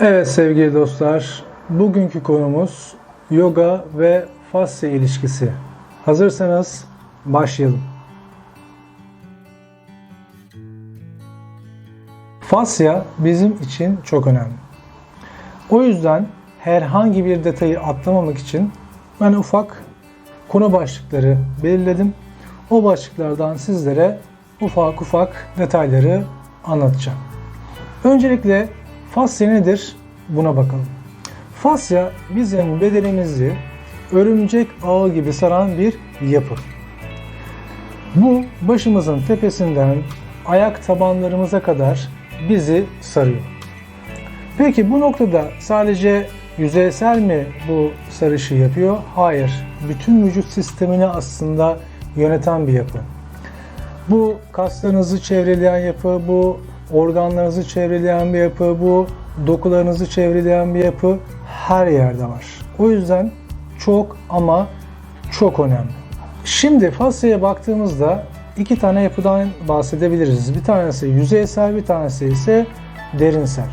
Evet sevgili dostlar, bugünkü konumuz yoga ve fasya ilişkisi. Hazırsanız başlayalım. Fasya bizim için çok önemli. O yüzden herhangi bir detayı atlamamak için ben ufak konu başlıkları belirledim. O başlıklardan sizlere ufak ufak detayları anlatacağım. Öncelikle fasya nedir? Buna bakalım. Fasya bizim bedenimizi örümcek ağı gibi saran bir yapı. Bu başımızın tepesinden ayak tabanlarımıza kadar bizi sarıyor. Peki bu noktada sadece yüzeysel mi bu sarışı yapıyor? Hayır. Bütün vücut sistemini aslında yöneten bir yapı. Bu kaslarınızı çevreleyen yapı, bu organlarınızı çevreleyen bir yapı, bu dokularınızı çevreleyen bir yapı her yerde var. O yüzden çok ama çok önemli. Şimdi fasyaya baktığımızda iki tane yapıdan bahsedebiliriz. Bir tanesi yüzeysel, bir tanesi ise derinsel.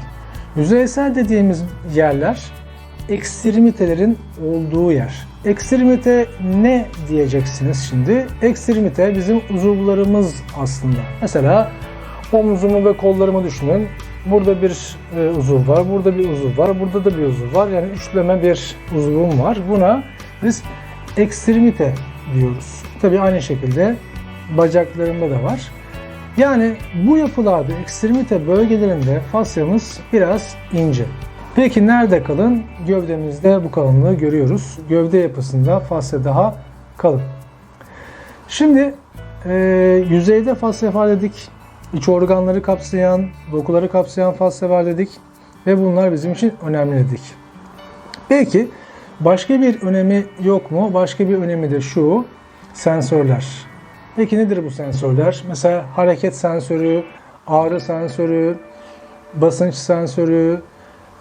Yüzeysel dediğimiz yerler ekstremitelerin olduğu yer. Ekstremite ne diyeceksiniz şimdi? Ekstremite bizim uzuvlarımız aslında. Mesela omzumu ve kollarımı düşünün. Burada bir e, uzuv var, burada bir uzuv var, burada da bir uzuv var. Yani üçleme bir uzuvum var. Buna biz ekstremite diyoruz. Tabii aynı şekilde bacaklarımda da var. Yani bu yapılarda ekstremite bölgelerinde fasyamız biraz ince. Peki nerede kalın? Gövdemizde bu kalınlığı görüyoruz. Gövde yapısında fasya daha kalın. Şimdi e, yüzeyde fasya dedik. İç organları kapsayan, dokuları kapsayan fasya var dedik. Ve bunlar bizim için önemli dedik. Peki başka bir önemi yok mu? Başka bir önemi de şu. Sensörler. Peki nedir bu sensörler? Mesela hareket sensörü, ağrı sensörü, basınç sensörü,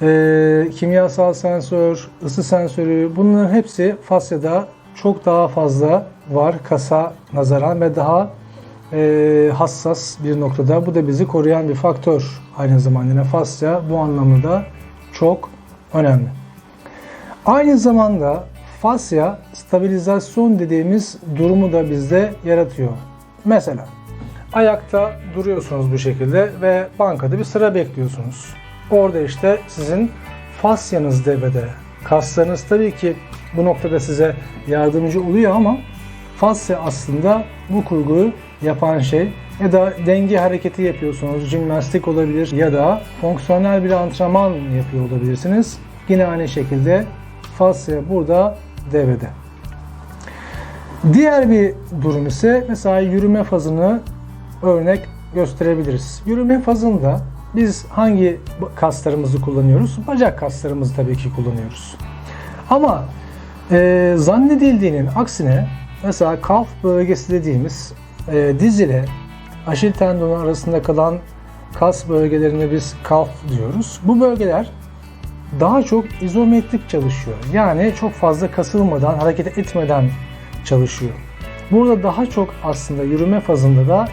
e, kimyasal sensör, ısı sensörü bunların hepsi fasyada çok daha fazla var kasa nazaran ve daha e, hassas bir noktada. Bu da bizi koruyan bir faktör aynı zamanda. Yani fasya bu anlamda da çok önemli. Aynı zamanda fasya stabilizasyon dediğimiz durumu da bizde yaratıyor. Mesela ayakta duruyorsunuz bu şekilde ve bankada bir sıra bekliyorsunuz. Orada işte sizin fasyanız devrede. Kaslarınız tabii ki bu noktada size yardımcı oluyor ama fasya aslında bu kurguyu yapan şey ya da denge hareketi yapıyorsunuz, jimnastik olabilir ya da fonksiyonel bir antrenman yapıyor olabilirsiniz. Yine aynı şekilde fasya burada devrede. Diğer bir durum ise mesela yürüme fazını örnek gösterebiliriz. Yürüme fazında biz hangi kaslarımızı kullanıyoruz? Bacak kaslarımızı tabii ki kullanıyoruz. Ama e, zannedildiğinin aksine mesela kalf bölgesi dediğimiz e, diz ile aşil tendonu arasında kalan kas bölgelerine biz kalf diyoruz. Bu bölgeler daha çok izometrik çalışıyor. Yani çok fazla kasılmadan, hareket etmeden çalışıyor. Burada daha çok aslında yürüme fazında da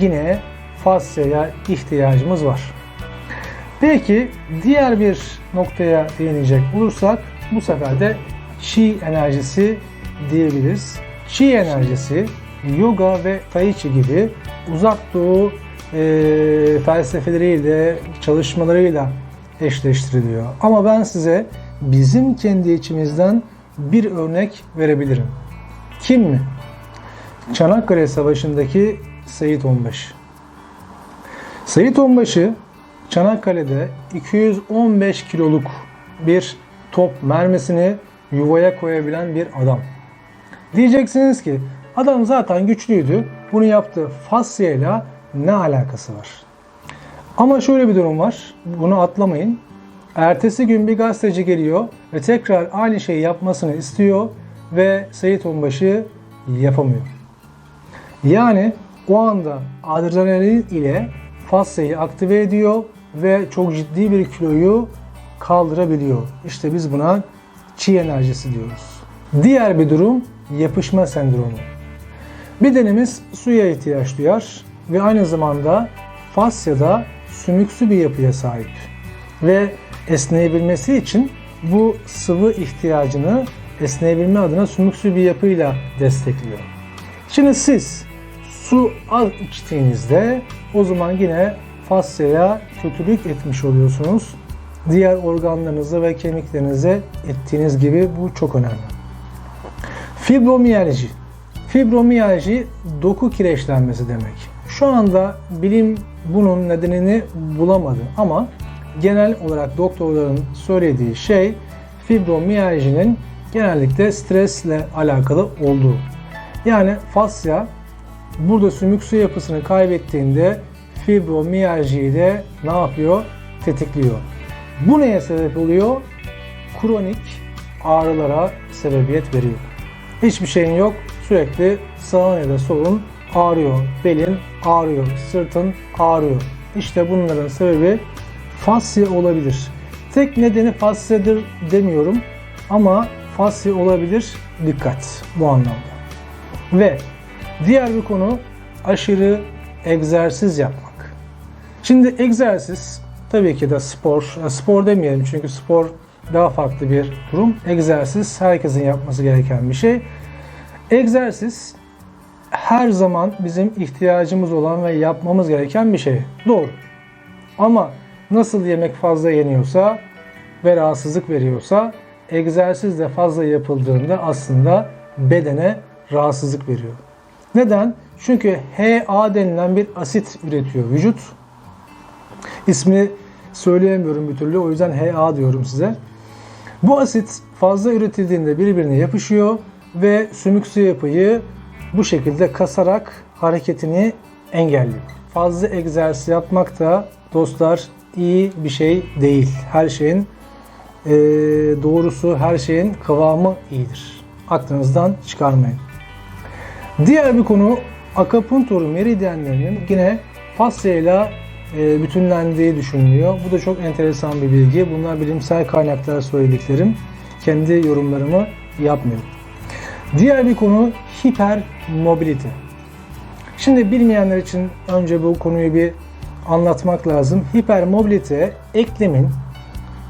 yine fasyaya ihtiyacımız var. Peki diğer bir noktaya değinecek olursak bu sefer de Qi enerjisi diyebiliriz. Qi enerjisi yoga ve tai chi gibi uzak doğu e, felsefeleriyle, çalışmalarıyla eşleştiriliyor. Ama ben size bizim kendi içimizden bir örnek verebilirim. Kim mi? Çanakkale Savaşı'ndaki Seyit Onbaşı. Seyit Onbaşı Çanakkale'de 215 kiloluk bir top mermisini yuvaya koyabilen bir adam. Diyeceksiniz ki adam zaten güçlüydü. Bunu yaptığı fasyayla ne alakası var? Ama şöyle bir durum var. Bunu atlamayın. Ertesi gün bir gazeteci geliyor ve tekrar aynı şeyi yapmasını istiyor ve Seyit Onbaşı yapamıyor. Yani o anda adrenalin ile fasyayı aktive ediyor ve çok ciddi bir kiloyu kaldırabiliyor. İşte biz buna çi enerjisi diyoruz. Diğer bir durum yapışma sendromu. Bedenimiz suya ihtiyaç duyar ve aynı zamanda fasyada sümüksü bir yapıya sahip. ve esneyebilmesi için bu sıvı ihtiyacını esneyebilme adına sümüksü bir yapıyla destekliyor. Şimdi siz su az içtiğinizde o zaman yine fasyaya kötülük etmiş oluyorsunuz. Diğer organlarınıza ve kemiklerinize ettiğiniz gibi bu çok önemli. Fibromiyalji. Fibromiyalji doku kireçlenmesi demek. Şu anda bilim bunun nedenini bulamadı ama genel olarak doktorların söylediği şey fibromiyajinin genellikle stresle alakalı olduğu. Yani fasya burada sümüksü yapısını kaybettiğinde fibromiyaljiyi de ne yapıyor? Tetikliyor. Bu neye sebep oluyor? Kronik ağrılara sebebiyet veriyor. Hiçbir şeyin yok. Sürekli sağın ya da solun ağrıyor. Belin ağrıyor. Sırtın ağrıyor. İşte bunların sebebi fasya olabilir. Tek nedeni fasyadır demiyorum ama fasya olabilir. Dikkat bu anlamda. Ve diğer bir konu aşırı egzersiz yapmak. Şimdi egzersiz tabii ki de spor, spor demeyelim çünkü spor daha farklı bir durum. Egzersiz herkesin yapması gereken bir şey. Egzersiz her zaman bizim ihtiyacımız olan ve yapmamız gereken bir şey. Doğru. Ama nasıl yemek fazla yeniyorsa ve rahatsızlık veriyorsa egzersiz de fazla yapıldığında aslında bedene rahatsızlık veriyor. Neden? Çünkü HA denilen bir asit üretiyor vücut. İsmi söyleyemiyorum bir türlü o yüzden HA diyorum size. Bu asit fazla üretildiğinde birbirine yapışıyor ve sümüksü yapıyı bu şekilde kasarak hareketini engelliyor. Fazla egzersiz yapmak da dostlar iyi bir şey değil. Her şeyin e, doğrusu, her şeyin kıvamı iyidir. Aklınızdan çıkarmayın. Diğer bir konu akupunktur meridyenlerinin yine fasyayla e, bütünlendiği düşünülüyor. Bu da çok enteresan bir bilgi. Bunlar bilimsel kaynaklar söylediklerim. Kendi yorumlarımı yapmıyorum. Diğer bir konu hipermobilite. Şimdi bilmeyenler için önce bu konuyu bir anlatmak lazım. Hipermobilite eklemin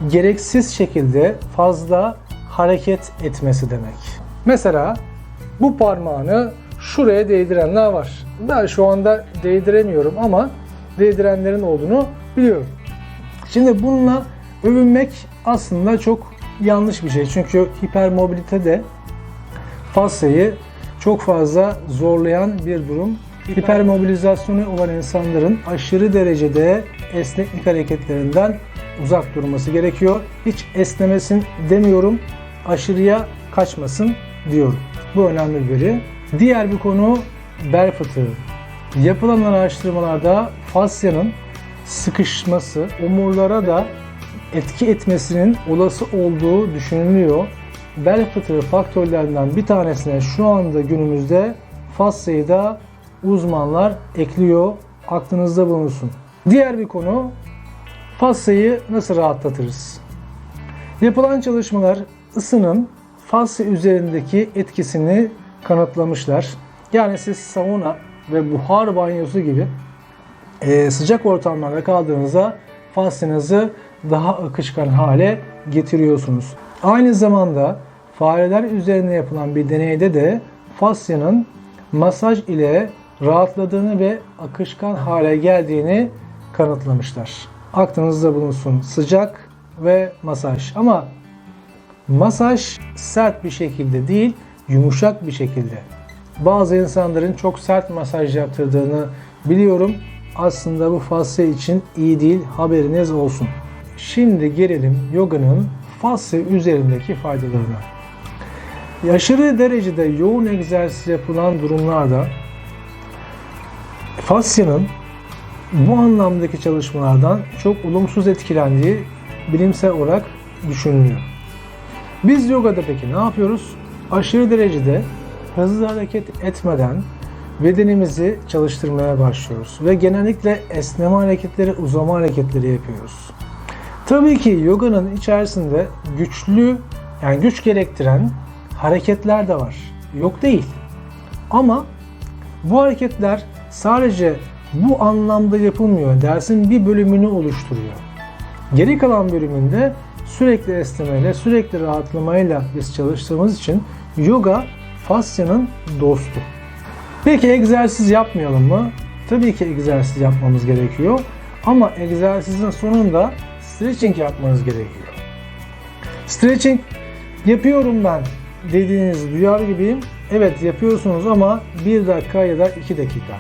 gereksiz şekilde fazla hareket etmesi demek. Mesela bu parmağını şuraya değdirenler var. Ben şu anda değdiremiyorum ama değdirenlerin olduğunu biliyorum. Şimdi bununla övünmek aslında çok yanlış bir şey. Çünkü hipermobilite de fasyayı çok fazla zorlayan bir durum. Hipermobilizasyonu olan insanların aşırı derecede esneklik hareketlerinden uzak durması gerekiyor. Hiç esnemesin demiyorum, aşırıya kaçmasın diyorum. Bu önemli bir veri. Diğer bir konu bel fıtığı. Yapılan araştırmalarda fasyanın sıkışması omurlara da etki etmesinin olası olduğu düşünülüyor. Bel fıtığı faktörlerinden bir tanesine şu anda günümüzde fasyayı da uzmanlar ekliyor. Aklınızda bulunsun. Diğer bir konu fasyayı nasıl rahatlatırız? Yapılan çalışmalar ısının fasya üzerindeki etkisini kanıtlamışlar. Yani siz sauna ve buhar banyosu gibi e, sıcak ortamlarda kaldığınızda fasyanızı daha akışkan hale getiriyorsunuz. Aynı zamanda fareler üzerine yapılan bir deneyde de fasyanın masaj ile rahatladığını ve akışkan hale geldiğini kanıtlamışlar. Aklınızda bulunsun sıcak ve masaj. Ama masaj sert bir şekilde değil, yumuşak bir şekilde. Bazı insanların çok sert masaj yaptırdığını biliyorum. Aslında bu fasya için iyi değil, haberiniz olsun. Şimdi gelelim yoganın fasya üzerindeki faydalarına. Aşırı derecede yoğun egzersiz yapılan durumlarda fasyanın bu anlamdaki çalışmalardan çok olumsuz etkilendiği bilimsel olarak düşünülüyor. Biz yogada peki ne yapıyoruz? Aşırı derecede hızlı hareket etmeden bedenimizi çalıştırmaya başlıyoruz ve genellikle esneme hareketleri, uzama hareketleri yapıyoruz. Tabii ki yoganın içerisinde güçlü yani güç gerektiren hareketler de var. Yok değil. Ama bu hareketler sadece bu anlamda yapılmıyor. Dersin bir bölümünü oluşturuyor. Geri kalan bölümünde sürekli esnemeyle, sürekli rahatlamayla biz çalıştığımız için yoga fasyanın dostu. Peki egzersiz yapmayalım mı? Tabii ki egzersiz yapmamız gerekiyor. Ama egzersizin sonunda stretching yapmanız gerekiyor. Stretching yapıyorum ben dediğinizi duyar gibiyim. Evet yapıyorsunuz ama 1 dakika ya da 2 dakika.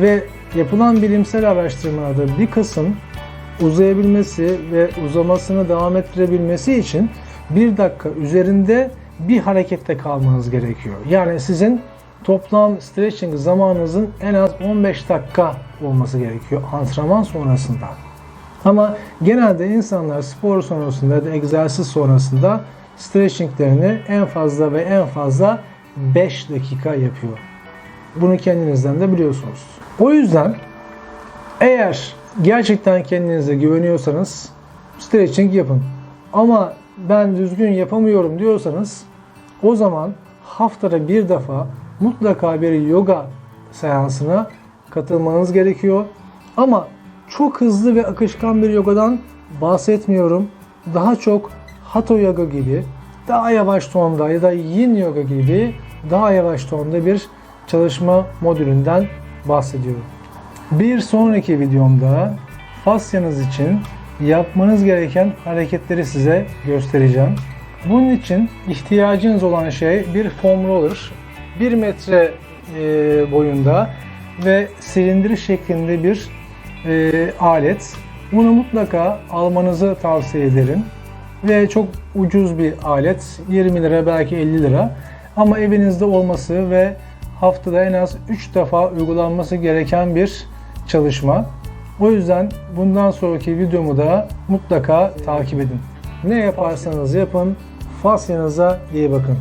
Ve yapılan bilimsel araştırmalarda bir kısım uzayabilmesi ve uzamasını devam ettirebilmesi için 1 dakika üzerinde bir harekette kalmanız gerekiyor. Yani sizin toplam stretching zamanınızın en az 15 dakika olması gerekiyor antrenman sonrasında. Ama genelde insanlar spor sonrasında ya da egzersiz sonrasında stretchinglerini en fazla ve en fazla 5 dakika yapıyor. Bunu kendinizden de biliyorsunuz. O yüzden eğer gerçekten kendinize güveniyorsanız stretching yapın. Ama ben düzgün yapamıyorum diyorsanız o zaman haftada bir defa mutlaka bir yoga seansına katılmanız gerekiyor. Ama çok hızlı ve akışkan bir yogadan bahsetmiyorum. Daha çok hatha yoga gibi daha yavaş tonda ya da yin yoga gibi daha yavaş tonda bir çalışma modülünden bahsediyorum. Bir sonraki videomda fasyanız için yapmanız gereken hareketleri size göstereceğim. Bunun için ihtiyacınız olan şey bir foam roller, 1 metre e, boyunda ve silindir şeklinde bir e, alet. Bunu mutlaka almanızı tavsiye ederim. Ve çok ucuz bir alet. 20 lira belki 50 lira. Ama evinizde olması ve haftada en az 3 defa uygulanması gereken bir çalışma. O yüzden bundan sonraki videomu da mutlaka takip edin. Ne yaparsanız yapın, fasyanıza iyi bakın.